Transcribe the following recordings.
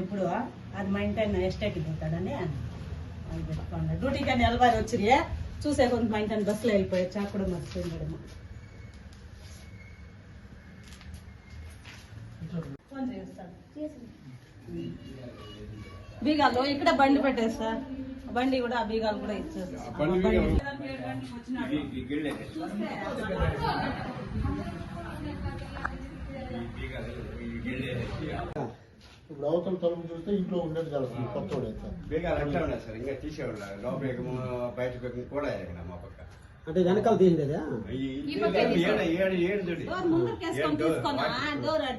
ఇప్పుడు అది మా ఇంటి ఆయన ఎస్టేట్కి పోతాడని అది పెట్టుకోండి డ్యూటీకి అని ఎలవారి వచ్చిరి చూసే కొంత మా ఇంటి బస్సులో వెళ్ళిపోయచ్చు అక్కడ మర్చిపోయిండేమో ఫోన్ చేస్తాను బీగాలు ఇక్కడ బండి పెట్టేస్తా. బండి కూడా ఆ బీగాలు కూడా ఇచ్చేస్తా? ఇప్పుడు అవతల తలుపు చూస్తే ఇంట్లో ఉండేది ఉన్నాయి సార్ ఇంకా తీసేవాళ్ళు లోపలికి బయటకు కూడా ఇక్కడ మా పక్క. అంటే వెనకాల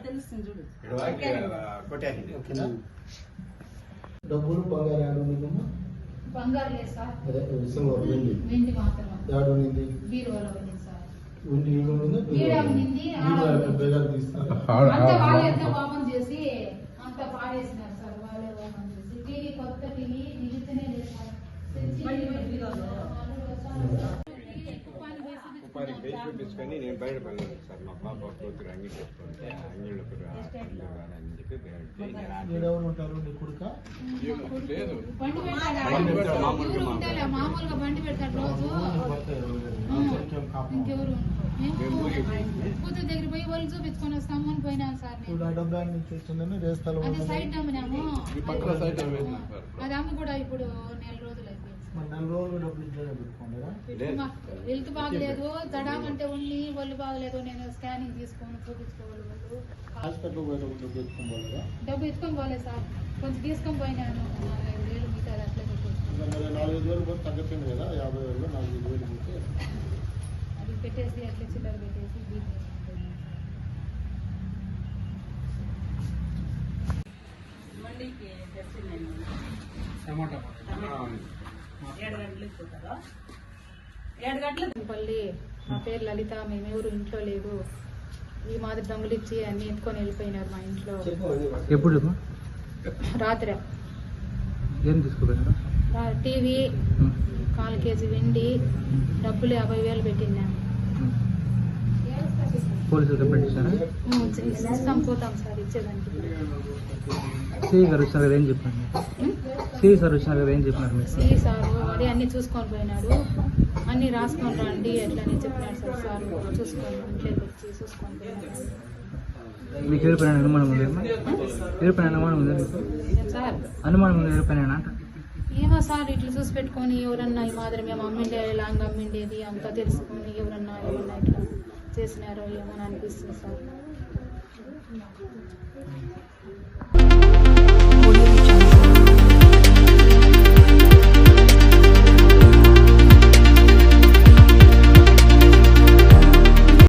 తెలుస్తుంది ఓకేనా? డబ్బులు బంగారు బంగారు తీస్తారు అంత వాళ్ళు ఎంత పాపం చేసి అంత పాడేసినారు సార్ వాళ్ళే టీవీ కొత్త టీవీ నిలుస్తూనే లేదు సార్ ఉపాధి సార్. చూపించుకొని నేను బయట పడలేదు సార్ మా పాప కూతురు అంగి చేసుకుంటే అంగిళ్ళు కాదని చెప్పి పెట్టాడు, మామూలుగా బండి పెడతాడు రోజు. ఇంకెవరు చూపించుకొని వస్తాము అని పోయినాను సార్ నేను. ఇప్పుడు ఆ డబ్బు అది సైట్ అమ్మినాము పక్కన సైట్ అమ్మేసినాం సార్. అది అమ్మి కూడా ఇప్పుడు నెల రోజులు అయిపోయింది మరి నెల రోజులు డబ్బులు ఇంట్లోనే పెట్టుకోండిరా లేదు. మా హెల్త్ బాగలేదు. తడామంటే ఉండి ఒళ్ళు బాగలేదు. నేను స్కానింగ్ తీసుకొని చూపించుకోవాలి వాళ్ళు హాస్పిటల్ పోయేటప్పుడు డబ్బు పెట్టుకోవాలి డబ్బు ఎత్తుకొని పోలేదు సార్. కొంచెం తీసుకొని పోయినాను. నాలుగైదు వేలు మిగతా అట్లే పెట్టేసి ఇంకా మరి నాలుగైదు వేలు పోతే తగ్గుతుంది కదా? యాభై వేలు నాలుగైదు వేలు పోతే? అది పెట్టేసి అట్లా చిల్లర పెట్టేసి బిల్ టమాటా ఏడు గంటలకు పోతారు? ఏడు పల్లి నా పేరు లలిత మేమెవరు ఇంట్లో లేదు ఈ మాదిరి దొంగలు ఇచ్చి అన్ని ఎత్తుకొని వెళ్ళిపోయినారు మా ఇంట్లో. ఎప్పుడు రాత్రి. ఏం తీసుకుపోయినారు? టీవీ కాలు కేజీ వెండి డబ్బులు యాభై వేలు పెట్టినా పోలీసులు సిఐ గారు వచ్చినారు కదా ఏం చెప్పారు? సిఐ సార్ వచ్చినారు కదా ఏం చెప్పినారు మీరు? ఈ సారు అదే అన్ని చూసుకొని పోయినాడు అన్ని రాసుకొని రండి ఎట్లా అని చెప్పినాడు సార్. సార్ చూసుకొని ఇంట్లోకి వచ్చి చూసుకొని పోయినాడు మీకు ఎవరిపైన అనుమానం ఉంది ఎవరిపైన అనుమానం ఉందా సార్? అనుమానం ఉంది ఎవరిపైన అంట? ఏమో సార్ ఇట్లా చూసి పెట్టుకొని ఎవరన్నా ఈ మాదిరి మేము అమ్మిండే లాంగ్ అమ్మిండేది అంతా తెలుసుకొని ఎవరన్నా ఏమన్నా ఇట్లా చేసినారో ఏమో అని అనిపిస్తుంది సార్. 음.